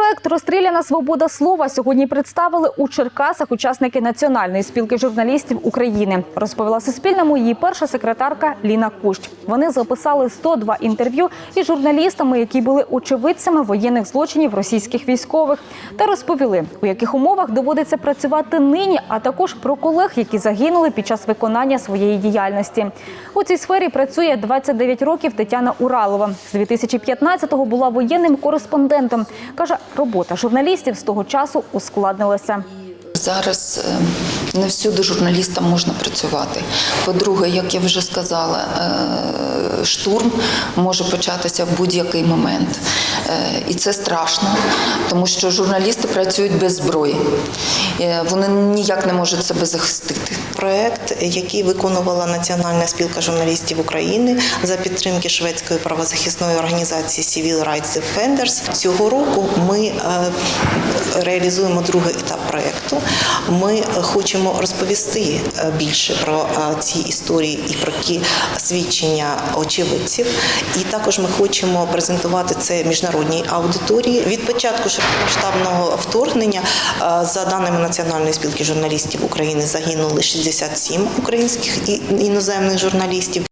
Проект Розстріляна свобода слова сьогодні представили у Черкасах учасники Національної спілки журналістів України. Розповіла Суспільному її перша секретарка Ліна Кущ. Вони записали 102 інтерв'ю із журналістами, які були очевидцями воєнних злочинів російських військових, та розповіли, у яких умовах доводиться працювати нині, а також про колег, які загинули під час виконання своєї діяльності. У цій сфері працює 29 років Тетяна Уралова. З 2015-го була воєнним кореспондентом. Каже, робота журналістів з того часу ускладнилася. Зараз е, не всюди журналістам можна працювати. По-друге, як я вже сказала, е, штурм може початися в будь-який момент. Е, І це страшно, тому що журналісти працюють без зброї. Е, Вони ніяк не можуть себе захистити. Проект, який виконувала Національна спілка журналістів України за підтримки шведської правозахисної організації Civil Rights Defenders. Цього року ми е, реалізуємо другий етап проекту. Ми хочемо розповісти е, більше про е, ці історії і про ті свідчення очевидців. І також ми хочемо презентувати це міжнародній аудиторії. Від початку широкомасштабного вторгнення, е, за даними Національної спілки журналістів України, загинули 67 українських і іноземних журналістів.